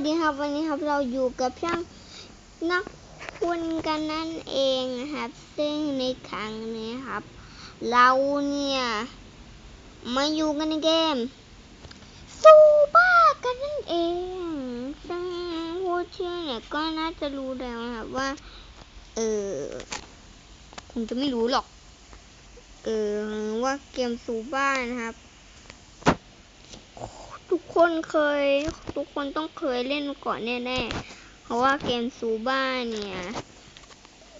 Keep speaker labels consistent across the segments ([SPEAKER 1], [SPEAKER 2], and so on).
[SPEAKER 1] วัสดีครับวันนี้ครับเราอยู่กับช่างนักคุณกันนั่นเองนะครับ ซึ่งในครั้งนี้ครับ เราเนี่ยมาอยู่กันในเกมซูบ้ากันนั่นเองซึ่งผู้เชื่อเนี่ยก็น่าจะรู้แล้วนะครับว่า เออคงจะไม่รู้หรอก เออว่าเกมซูบ้านะครับ คนเคย ทุกคนต้องเคยเล่นก่อนแน่ๆ เพราะว่าเกมซูบ้าเนี่ย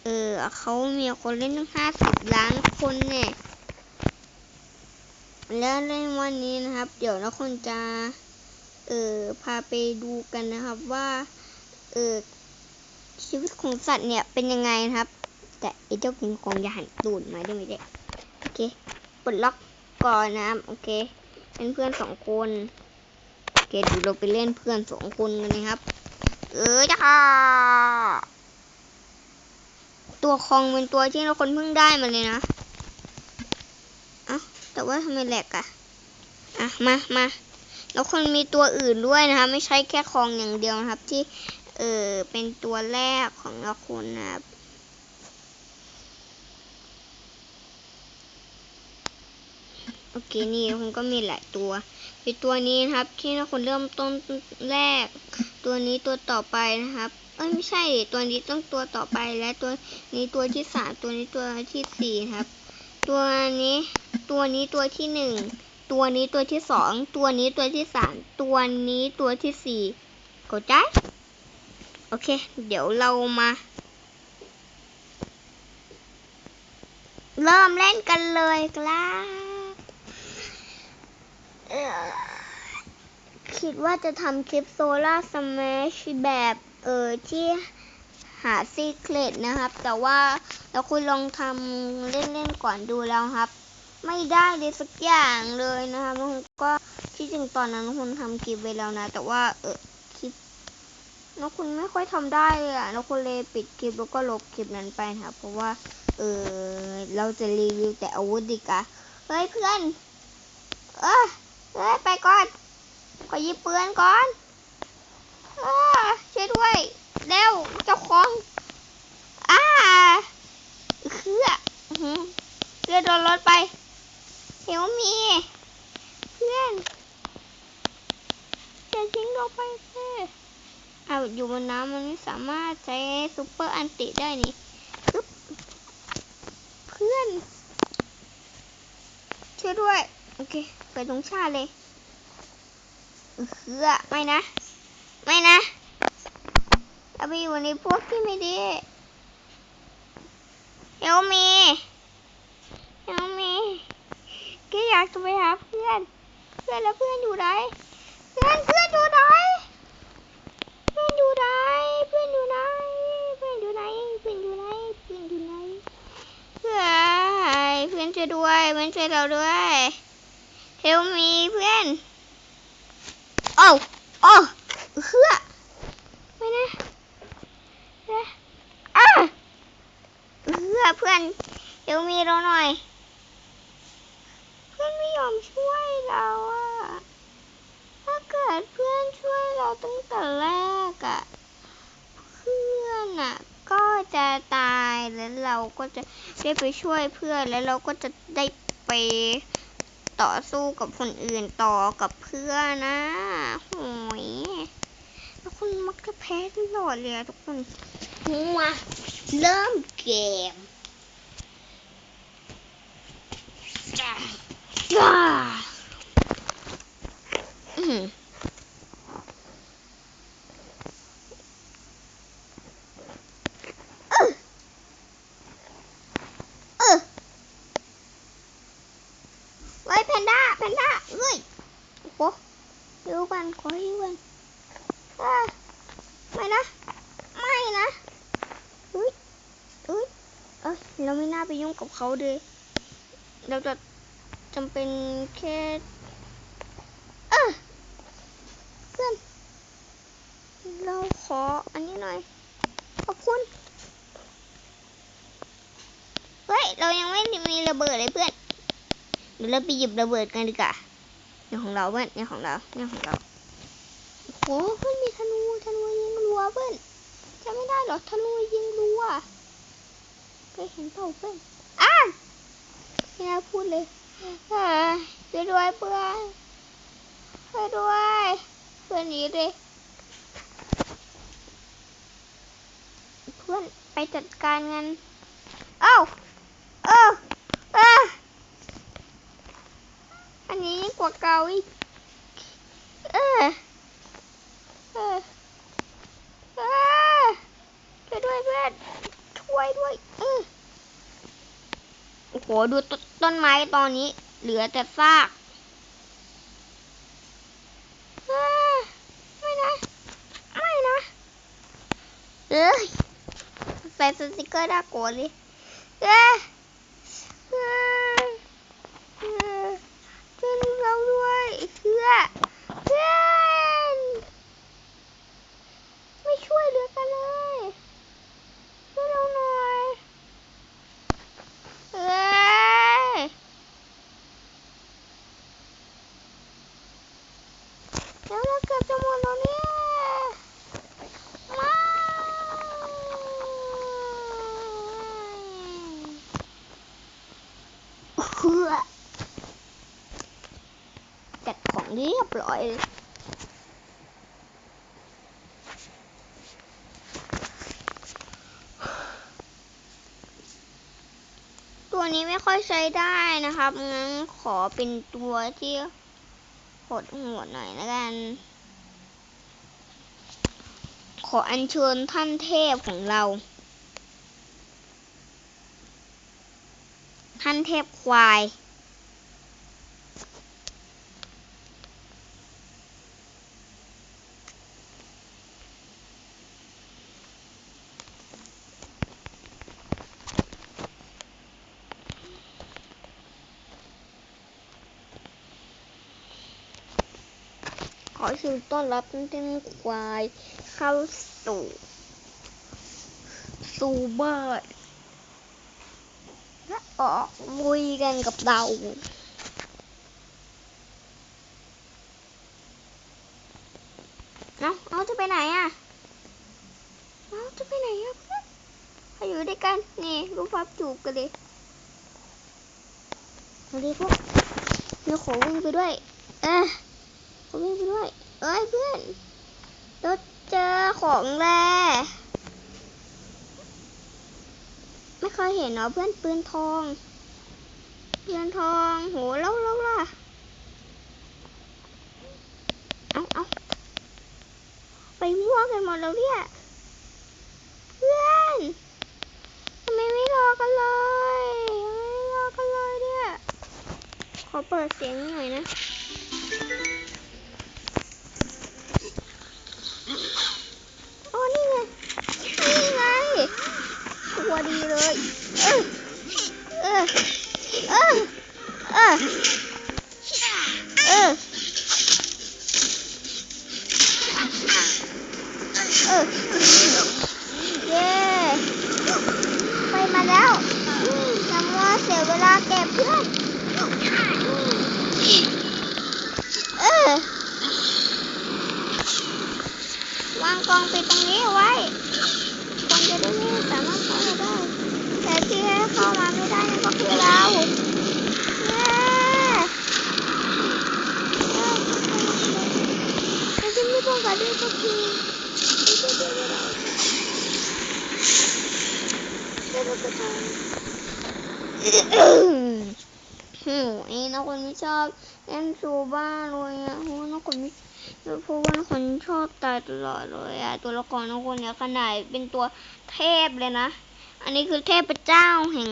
[SPEAKER 1] เออเขามีคนเล่นตั้งห้าสิบล้านคนเนี่ยแล้วในวันนี้นะครับ เดี๋ยวเราคนจะ เออพาไปดูกันนะครับว่า เออชีวิตของสัตว์เนี่ยเป็นยังไงนะครับ แต่ไอเจ้ากิงคงอย่าหันตูดมาได้ไหมเด็กโอเคปลดล็อกก่อนนะครับ โอเค เป็นเพื่อนสองคน เคเดี๋ยวเราไปเล่นเพื่อนสองคนกันนะครับ เออจ้าตัวคองเป็นตัวที่เราคนเพิ่งได้มาเลยนะเอ้าแต่ว่าทำไมแหลกอะอะ มามาแล้วคนมีตัวอื่นด้วยนะครับไม่ใช่แค่คองอย่างเดียวนะครับ ที่ เออเป็นตัวแรกของเราคนนะครับ อเคนี่มันก็มีหลายตัวไอตัวนี้นะครับ ที่เราคนเริ่มต้นแรก ตัวนี้ตัวต่อไปนะครับเอ้ยไม่ใช่ตัวนี้ต้องตัวต่อไปและตัวนี้ตัวที่สามตัวนี้ตัวที่สี่ครับ ตัวนี้ตัวนี้ตัวที่หนึ่งตัวนี้ตัวที่สองตัวนี้ตัวที่สามตัวนี้ตัวที่สี่กดใจโอเค เดี๋ยวเรามา เริ่มเล่นกันเลยครับ คิดว่าจะทำคลิปโซล่าสแมชแบบเออที่หาซีเครตนะครับ แต่ว่าเราคุณลองทำเล่นๆก่อนดูแล้วครับ ไม่ได้เลยสักอย่างเลยนะครับแล้วคุณก็ที่จริงตอนนั้นคุณทำคลิปไปแล้วนะ แต่ว่าเออคลิปแล้วคุณไม่ค่อยทำได้เลยอะแล้วคุณเลยปิดคลิปแล้วก็ลบคลิปนั้นไปครับ เพราะว่าเออเราจะรีวิวแต่อาวุธดีกว่าเฮ้ยเพื่อน เฮ้ยไปก่อน ขอยิบปืนก่อนเออช่วยด้วย เร็ว เจ้าของ อ้าเครืออื้อหือเรือโดนรถไปเฮลมี เพื่อนอย่าทิ้งเราไปเพื่อเอาอยู่บนน้ำมันไม่สามารถใช้ซุปเปอร์อันติได้นี่เพื่อน ช่วยด้วย โอเคเปิดตรงชาติเลยเออไม่นะ ไม่นะเอาไปอยู่ในพวกที่ไม่ดีเฮลมีเฮลมีแกอยากจะไปหาเพื่อน เพื่อนแล้วเพื่อนอยู่ไหน เพื่อนเพื่อนอยู่ไหน เพื่อนอยู่ไหน เพื่อนอยู่ไหน เพื่อนอยู่ไหน เพื่อนอยู่ไหน เพื่อนอยู่ไหน เพื่อนเพื่อนช่วยด้วย เพื่อนช่วยเราด้วย เฮลมีเพื่อนโอ้โอ้เฮือไม่นะเฮ้อ้าเฮือเพื่อนเฮลมีเราหน่อย เพื่อนไม่ยอมช่วยเราอะถ้าเกิดเพื่อนช่วยเราตั้งแต่แรกอะเพื่อนอะก็จะตายแล้วเราก็จะได้ไปช่วยเพื่อนแล้วเราก็จะได้ไป ต่อสู้กับคนอื่นต่อกับเพื่อนนะโหยแล้วคุณมักจะแพ้ตลอดเลยอะทุกคนมาเริ่มเกมจ้าจ้าอืมเออเออ เฮ้ยแพนด้าแพนด้าเฮ้ยโอ้โหดูกันข อให้กันอ่าไม่นะ ไม่นะเฮ้ยเฮ้ยเอ้ยเราไม่น่าไปยุ่งกับเขาเลยเราจะจำเป็นแค่เออเพื่อน เราขออันนี้หน่อย ขอบคุณ เฮ้ย เรายังไม่มีระเบิดเลยเพื่อน เดี๋ยวเราไปหยิบระเบิดกันดีกว่าเนี่ยของเราเพื่อนเนี่ยของเราเนี่ยของเรา โอ้เพื่อนมีธนูธนูยิงลัวเพื่อนจำไม่ได้หรอธนูยิงรัวเคยเห็นเปล่าเพื่อนอ้าวไม่น่าพูดเลยเฮ้ยช่วยด้วยเพื่อนช่วยด้วยเพื่อนหนีเลยเพื่อนไปจัดการกันเอ้าเออเอออันนี้กว่าเก่าอีกเออเออเออช่วยด้วยเพื่อนช่วยด้วยเออ โอ้โหดูตต้นไม้ตอนนี้ เหลือแต่ซากไม่นะ ไม่นะเอ้ยใส่สติกเกอร์น่ากลัวเลยเอ้ยเอ้ยเอ้ยช่วยเราด้วยเพื่อเพื่อนไม่ช่วยเหลือกันเลยช่วยเราหน่อยเอ้ยแล้วเราเกือบจะหมดแล้วเนี่ย ไม่เพื่อจัดของเร้อยตัวนี้ไม่ค่อยใช้ได้นะครับ งั้นขอเป็นตัวที่โหดหัวหน่อยแล้วกัน ขออัญเชิญท่านเทพของเรา ท่านเทพควาย ขอต้อนรับท่านควายเข้าสู่ซูเบอร์และออกลุยกันกับเราเอาเอาจะไปไหนอะเอาจะไปไหนอะเพื่อนมาอยู่ด้วยกัน นี่รูปภาพจูบกันเลยมาดิพวกเดี๋ยวขอวิ่งไปด้วย เอ้ขอวิ่งไปด้วย เอ้ยเพื่อนเราเจอของแร่ไม่เคยเห็นเหรอเพื่อนปืนทองปืนทองโหแล้วแล้วล่ะเอาเอาไปมั่วกันหมดแล้วเนี่ยเพื่อนทำไมไม่รอกันเลยไม่รอกันเลยเนี่ยขอเปิดเสียงหน่อยนะ โอ้นี่ไง นี่ไง ตัวดีเลย เออเออเออเออเออเออเย้ไปมาแล้วอืมทำว่าเสียเวลาเก็บเพื่อนเออ วางกองปิดตรงนี้เอาไว้ คนจะได้ไม่สามารถเข้ามาได้ แต่ที่ให้เข้ามาไม่ได้นั่นก็คือเราเย้เย้แต่ที่ไม่ป้องกันด้วยก็คือไม่ใช่เดียวกับเราแต่เราก็ทำโอ้ย ไม่ชอบเล่นซูบ้าเลยอะโอ้น้องคนไม่เพราะว่าคนชอบตายตลอดเลยอะตัวละครของคนเนี่ยขนาดเป็นตัวเทพเลยนะ อันนี้คือเทพเจ้าแห่ง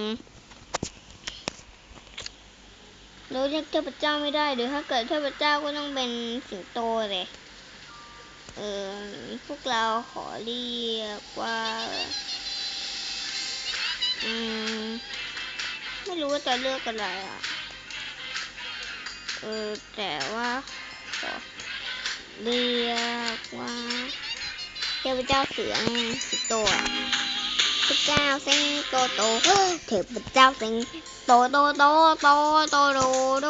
[SPEAKER 1] เราเรียกเทพเจ้าไม่ได้เดี๋ยวถ้าเกิดเทพเจ้าก็ต้องเป็นสิงโตเลย เออพวกเราขอเรียกว่า อืม ไม่รู้ว่าจะเลือกอะไรอะ เออแต่ว่าขอเรียกว่าเทพเจ้าเสือไงสิตเทพเจ้าสิงโตโตเทพเจ้าสิงโตโตโตโตโตโตโต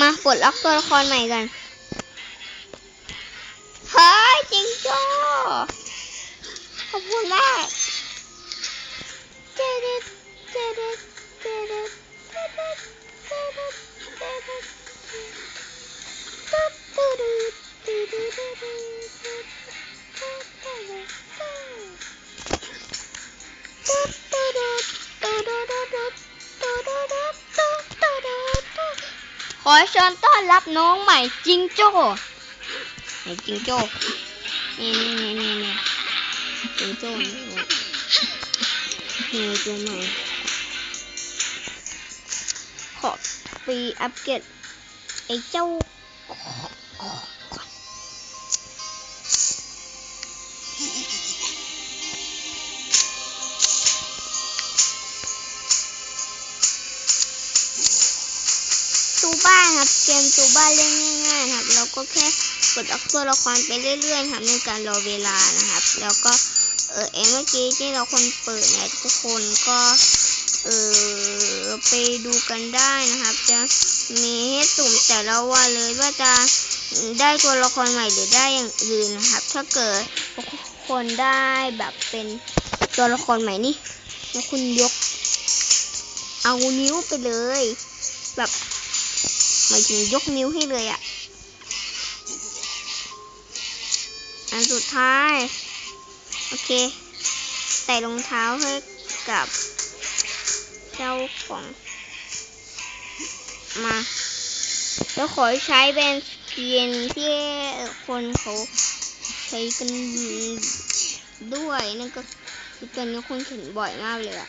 [SPEAKER 1] มาปลดล็อกตัวละครใหม่กัน tonight. ขอเชิญต้อนรับน้องใหม่จิงโจ้ไอ้จิงโจ้นี่นี่นี่นี่ ตัวโจ้ไม่ออกเฮตัวใหม่ ขอฟรีอัปเกรดไอ้เจ้า ตูบ้านครับ เกมตูบ้านเล่นง่ายๆครับ เราก็แค่กดอักตัวละครไปเรื่อยๆครับในการรอเวลานะครับ แล้วก็เออเมื่อกี้ที่เราคนเปิดเนี่ยทุกคนก็เออไปดูกันได้นะครับ จะมีให้สุ่มแต่ละวันเลยว่าจะได้ตัวละครใหม่หรือได้อย่างอื่นนะครับ ถ้าเกิดคนได้แบบเป็นตัวละครใหม่นี่แล้วคุณยก เอานิ้วไปเลย แบบ มาถึงยกนิ้วให้เลยอะ่ะ อันสุดท้าย โอเค ใส่รองเท้าให้กับ เจ้าของ มาแล้วขอใช้เป็นเพียนที่คนเขาใช้กันด้วยนั่นก็คือตัวนี้คนเห็นบ่อยมากเลยอะ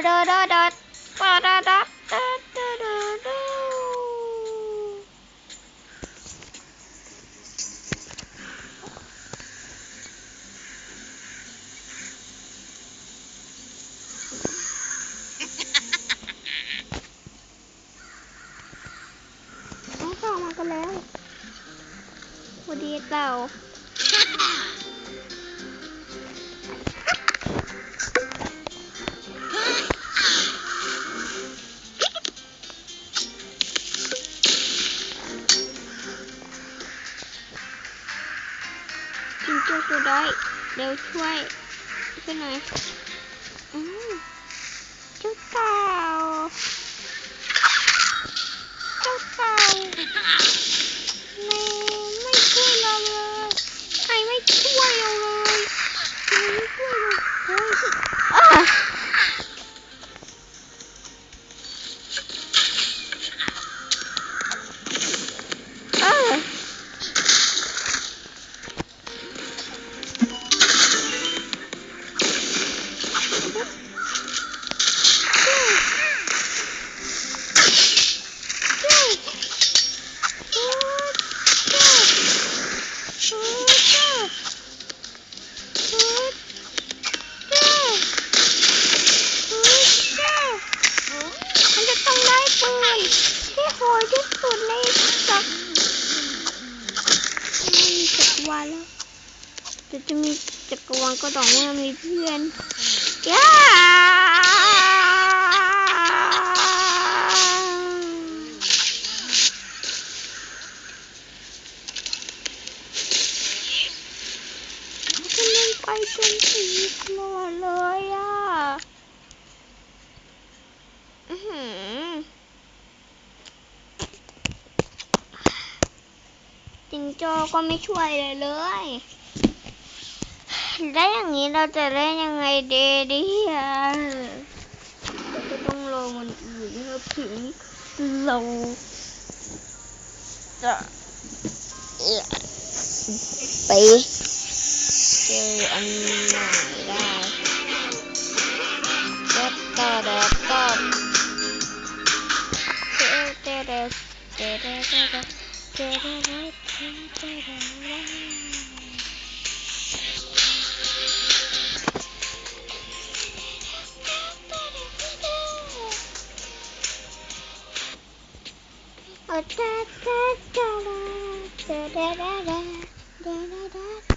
[SPEAKER 1] าดาน้องเข้ามากันแล้วสวัสดีเรา ที่สุดในจักรจักรวาลแล้วแต่จะมีจักรวาลก็ต้องเมื่อมีเพื่อนย่า จิงโจ้ก็ไม่ช่วยเลยเลย แล้อย่างนี้เราจะเล่นยังไงเดดีอะก็ต้องลงมันอื่นนะครับถึงเราจะไปเจออันใหม่ได้เด็ดต่อเด็ดต่อเด็ดเด็ดเด็ดเด็ดเด็ดเด็ด おたたたら、たららら、ららら。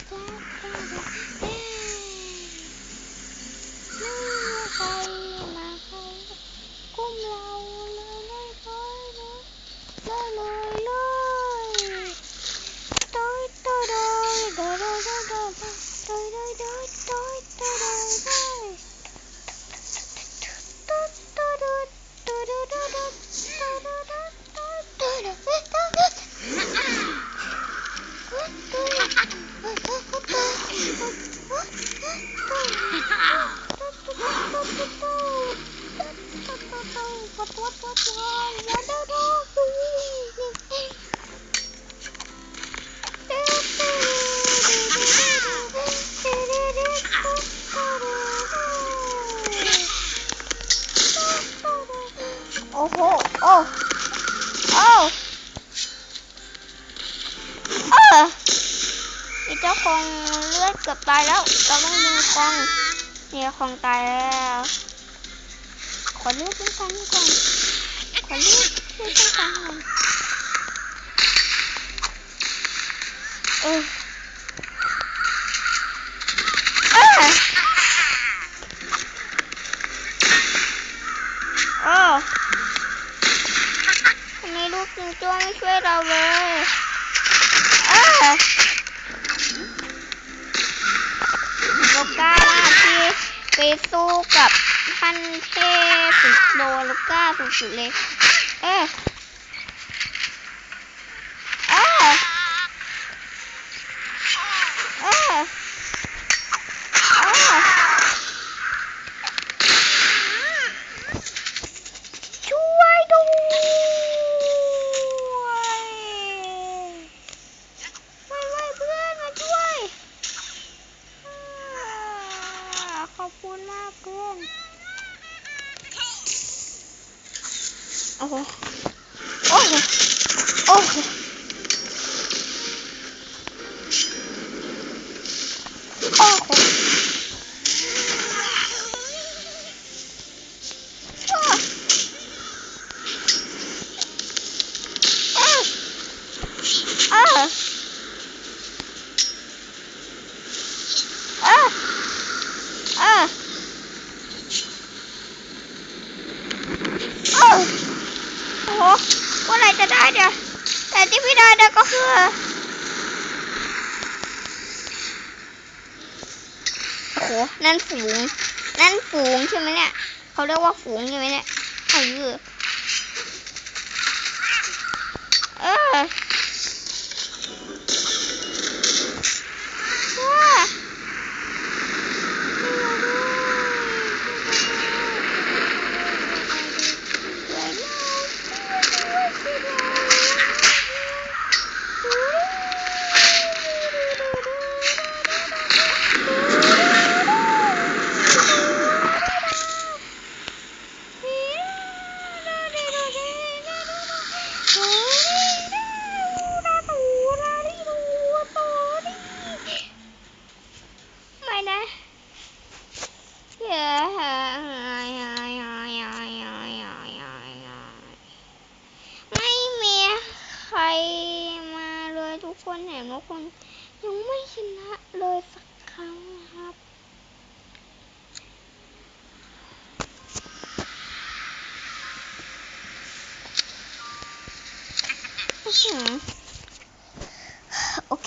[SPEAKER 1] เนี่ยของตายแล้วขอเลือกเป็นฟันก่อนขอเลือกเป็นฟันก่อนเออทำไมลูกจิงโจ้ไม่ช่วยเราเลยเอ้าโลกา ไปสู้กับท่านเทพสุดโดลูก้าสุดๆเลย เอ๊ะ Okay.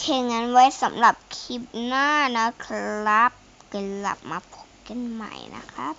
[SPEAKER 1] เคงั้นไว้สำหรับคลิปหน้านะครับกลับมาพบกันใหม่นะครับ